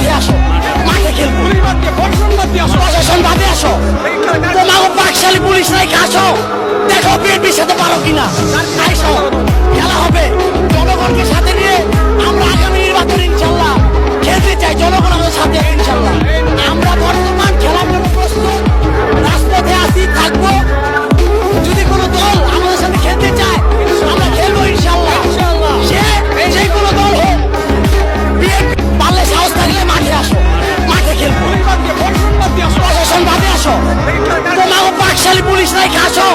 πιάσω. Μάθε και μου. Πόσε σαν. Το μάγο πάξε λιμπούλι να εικάσω. Δεν έχω πει επίσης το παροκινά. Specially police নাই আসো